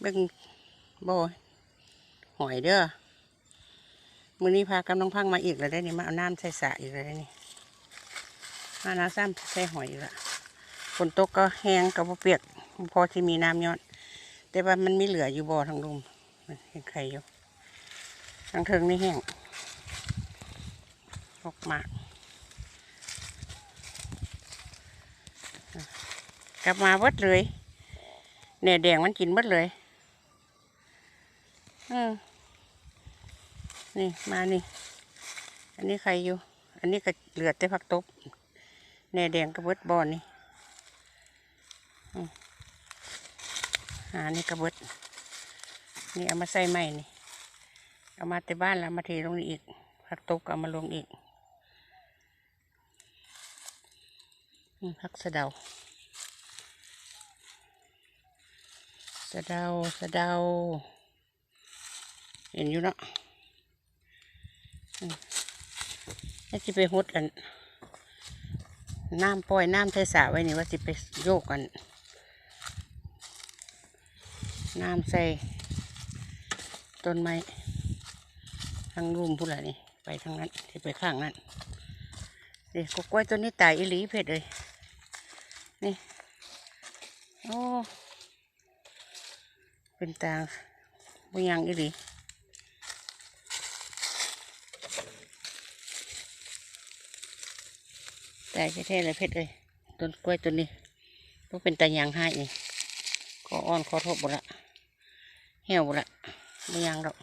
เบิ่งบ่หอยเด้อมือนี้พากำลังพังมาอีกแล้วได้นี่มาเอาน้ำใส่สะอีกแล้วได้นี่มาน้ำซ้ำใส่หอยอีกละฝนตกก็แห้งก็บ่เปียก พอที่มีน้ำยอด แต่ว่ามันไมีเหลืออยู่บ่อทางลุมมันเห็นใครอยู่ทางเทิงนี่แห้งออกมาก กลับมาเบิดเลยแหน่แดงมันกินเบิดเลยอืมนี่มานี่ อันนี้ใครอยู่ อันนี้ก็เหลือแต่ผักตบแหน่แดงก็เบิดบอนนี่อืมหานี่ก็เบิด นี่เอามาใส่ใหม่นี่ เอามาแต่บ้านแล้วมาเทลงนี่อีก ผักตบก็เอามาลงอีกอืมผักสะเดา สะเดาสะเดา เห็นอยู่เนาะอืมแล้วจะไปหดกันน้ำปล่อยน้ำเทสระไว้นี่ว่าจะไปโยกกัน น้ำใส่ต้นไม้ทางรุมพูดละนี่ ไปทางนั้นที่ไปข้างนั้นนี่กกล้วยต้นนี้ตายอีหลีเผ็ดเลย นี่ โอ้ เป็นตาบุยังอีหลีแต่แท้ๆเลยเพชรเลยต้นกล้วยต้นนี้ต้องเป็นตายางให้นี่ขออ้อนขอโทษบุละเหี่ยวบุละบุยังดอก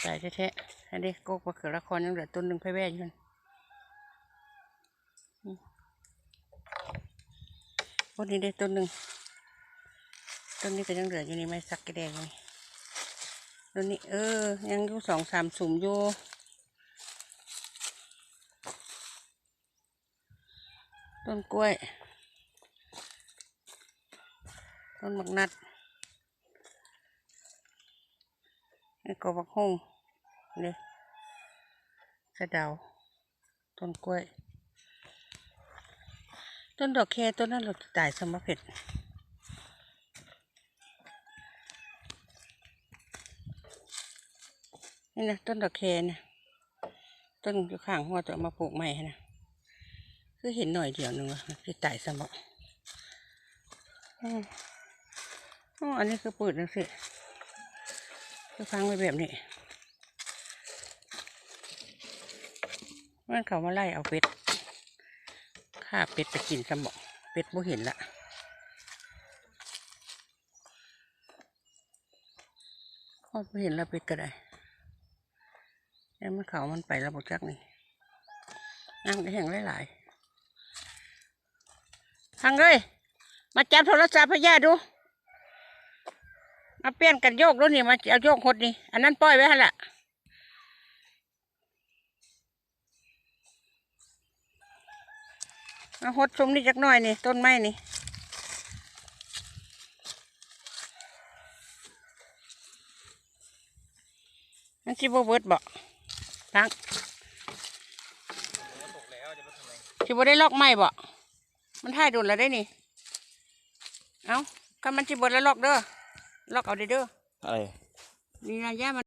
แต่แท้ๆอันนี้ก็มาเกิดละครยังเหลือต้นหนึ่งไพ่แว่อยู่นั่นนี้ได้ต้นหนึ่ง ต้นนี้ก็ยังเหลืออยู่นี่ไม่สักกระแดงนี่ต้นนี้ เออ ยังอยู่สองสามสุ่มอยู่ต้นกล้วย ต้นบักนัดนี่ก็บักฮงนี่สะเดา ต้นกล้วย ต้นดอกแคต้นนั้นเราตายสมเพ็ด นี่นะต้นดอกแคนะต้นอยู่ข้างหัวตัวมาปลูกใหม่นะคือเห็นหน่อยเดียวหนึ่งวะคือไต่สมองอืมอ๋ออันนี้คือปืดนังสิคือฟังไว้แบบนี้มันเขามาไล่เอาเป็ดฆ่าเป็ดไปกินสมองเป็ดบ่เห็นละคอดบ่เห็นและเป็ดก็ได้ แล้วมันเขามันไประบบจักนี่นั่งได้แห่งหลายๆทางเลย มาจับโทรศัพท์ให้ย่าดู มาเปลี่ยนกันโยกดูนี่ มาเอาโยกหดนี่ อันนั้นปล่อยไว้หั่นละมาหดชมนี่จักหน่อยนี่ ต้นไม้นี่มันสิบเบิดบ่ ทั้งสิบได้ลอกไม้บ่ มันท่ายโดนแล้วได้นี่ เอ้าก็มันสิบเบิดแล้วลอกเด้อ ลอกเอาเด้อเด้อ อะไร นี่นะย่ามัน